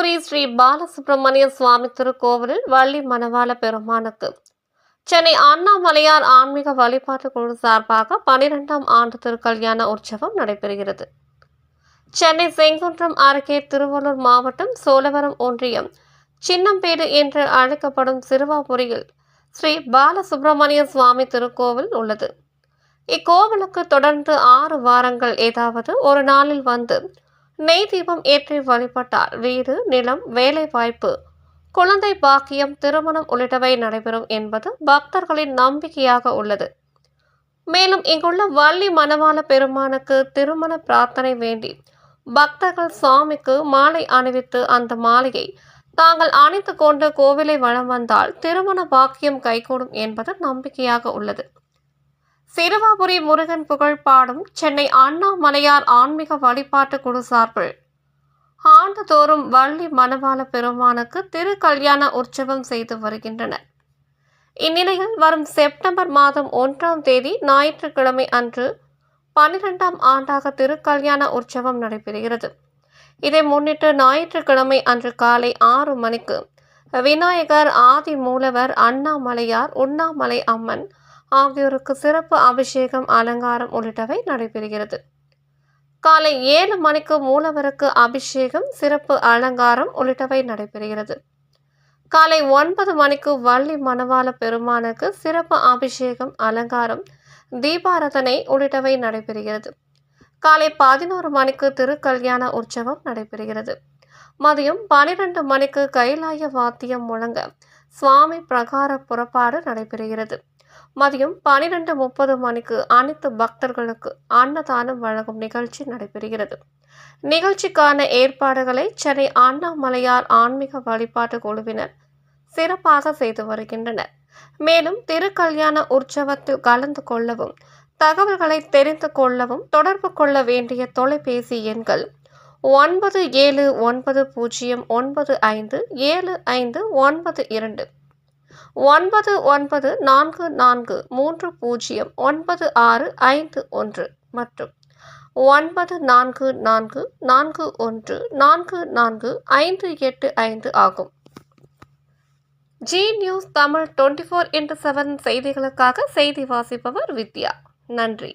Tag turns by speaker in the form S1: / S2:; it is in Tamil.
S1: தூத்துக்குடி ஸ்ரீ பாலசுப்ரமணிய சுவாமி திருக்கோவிலில் வள்ளி மணவாள பெருமானுக்கு. சென்னை அண்ணாமலையார் ஆன்மீக வழிபாட்டு குழு சார்பாக பனிரெண்டாம் ஆண்டு திருக்கல்யாண உற்சவம் நடைபெறுகிறது. சென்னை செங்குன்றம் அருகே திருவள்ளூர் மாவட்டம் சோழவரம் ஒன்றியம் சின்னம்பேடு என்று அழைக்கப்படும் சிறுவாபுரியில் ஸ்ரீ பாலசுப்ரமணிய சுவாமி திருக்கோவில் உள்ளது. இக்கோவிலுக்கு தொடர்ந்து ஆறு வாரங்கள் ஏதாவது ஒரு நாளில் வந்து நெய் தீபம் ஏற்றி வழிபட்டால் வீடு நிலம் வேலை வாய்ப்பு குழந்தை பாக்கியம் திருமணம் உள்ளிட்டவை நடைபெறும் என்பது பக்தர்களின் நம்பிக்கையாக உள்ளது. மேலும் இங்குள்ள வள்ளி மணவாள பெருமானுக்கு திருமண பிரார்த்தனை வேண்டி பக்தர்கள் சுவாமிக்கு மாலை அணிவித்து அந்த மாலையை தாங்கள் அணிந்து கொண்டு கோவிலை வளம் வந்தால் திருமண பாக்கியம் கைகூடும் என்பது நம்பிக்கையாக உள்ளது. சிறுவாபுரி முருகன் புகழ் பாடும் சென்னை அண்ணாமலையார் ஆன்மீக வழிபாட்டு குழு சார்பில். ஆண்டுதோறும் வள்ளி மணவாள பெருமானுக்கு திருக்கல்யாண உற்சவம் செய்து வருகின்றனர். இந்நிலையில் வரும் செப்டம்பர் மாதம் ஒன்றாம் தேதி ஞாயிற்றுக்கிழமை அன்று பன்னிரெண்டாம் ஆண்டாக திருக்கல்யாண உற்சவம் நடைபெறுகிறது. இதை முன்னிட்டு ஞாயிற்றுக்கிழமை அன்று காலை ஆறு மணிக்கு விநாயகர் ஆதி மூலவர் அண்ணாமலையார் உண்ணாமலை அம்மன் ஆகியோருக்கு சிறப்பு அபிஷேகம் அலங்காரம் உள்ளிட்டவை நடைபெறுகிறது. காலை ஏழு மணிக்கு மூலவருக்கு அபிஷேகம் சிறப்பு அலங்காரம் உள்ளிட்டவை நடைபெறுகிறது. காலை ஒன்பது மணிக்கு வள்ளி மணவாள பெருமானுக்கு சிறப்பு அபிஷேகம் அலங்காரம் தீபாரதனை உள்ளிட்டவை நடைபெறுகிறது. காலை பதினோரு மணிக்கு திருக்கல்யாண உற்சவம் நடைபெறுகிறது. மதியம் பனிரெண்டு மணிக்கு கைலாய வாத்தியம் முழங்க சுவாமி பிரகார புறப்பாடு நடைபெறுகிறது. மதியம் பனிரெண்டு முப்பது மணிக்கு அனைத்து பக்தர்களுக்கு அன்னதானம் வழங்கும் நிகழ்ச்சி நடைபெறுகிறது. நிகழ்ச்சிக்கான ஏற்பாடுகளை சென்னை அண்ணாமலையார் ஆன்மீக வழிபாட்டு குழுவினர் சிறப்பாக செய்து வருகின்றனர். மேலும் திருக்கல்யாண உற்சவத்தில் கலந்து கொள்ளவும் தகவல்களை தெரிந்து கொள்ளவும் தொடர்பு கொள்ள வேண்டிய தொலைபேசி எண்கள் ஒன்பது ஏழு ஒன்பது பூஜ்ஜியம் ஒன்பது ஐந்து ஏழு ஐந்து ஒன்பது இரண்டு. ஒன்பது ஒன்பது நான்கு நான்கு மூன்று பூஜ்ஜியம் ஒன்பது ஆறு ஐந்து ஒன்று மற்றும் ஒன்பது நான்கு நான்கு நான்கு ஒன்று நான்கு நான்கு ஐந்து எட்டு ஐந்து ஆகும். Zee news Tamil twenty four into seven செய்திகளுக்காக செய்தி வாசிப்பவர் வித்யா. நன்றி.